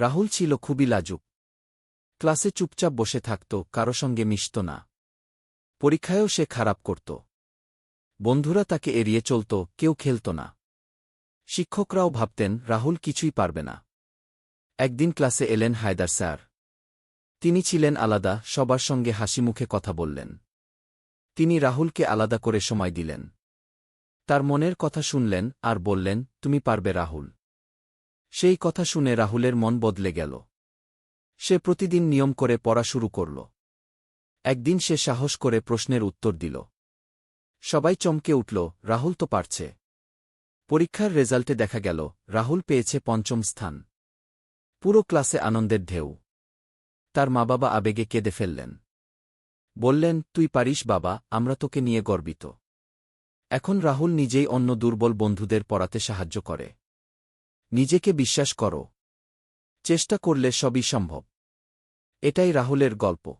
রাহুল ছিল খুবই লাজুক। ক্লাসে চুপচাপ বসে থাকত, কারও সঙ্গে মিশত না। পরীক্ষায়ও সে খারাপ করত। বন্ধুরা তাকে এড়িয়ে চলত, কেউ খেলত না। শিক্ষকরাও ভাবতেন, রাহুল কিছুই পারবে না। একদিন ক্লাসে এলেন হায়দার স্যার। তিনি ছিলেন আলাদা, সবার সঙ্গে হাসি মুখে কথা বললেন। তিনি রাহুলকে আলাদা করে সময় দিলেন। তার মনের কথা শুনলেন আর বললেন, তুমি পারবে রাহুল। সেই কথা শুনে রাহুলের মন বদলে গেল। সে প্রতিদিন নিয়ম করে পড়া শুরু করল। একদিন সে সাহস করে প্রশ্নের উত্তর দিল। সবাই চমকে উঠল, রাহুল তো পারছে। পরীক্ষার রেজাল্টে দেখা গেল, রাহুল পেয়েছে পঞ্চম স্থান। পুরো ক্লাসে আনন্দের ঢেউ। তার মা বাবা আবেগে কেঁদে ফেললেন। বললেন, তুই পারিস বাবা, আমরা তোকে নিয়ে গর্বিত। এখন রাহুল নিজেই অন্য দুর্বল বন্ধুদের পড়াতে সাহায্য করে। নিজেকে বিশ্বাস করো। চেষ্টা করলে সবই সম্ভব। এটাই রাহুলের গল্প।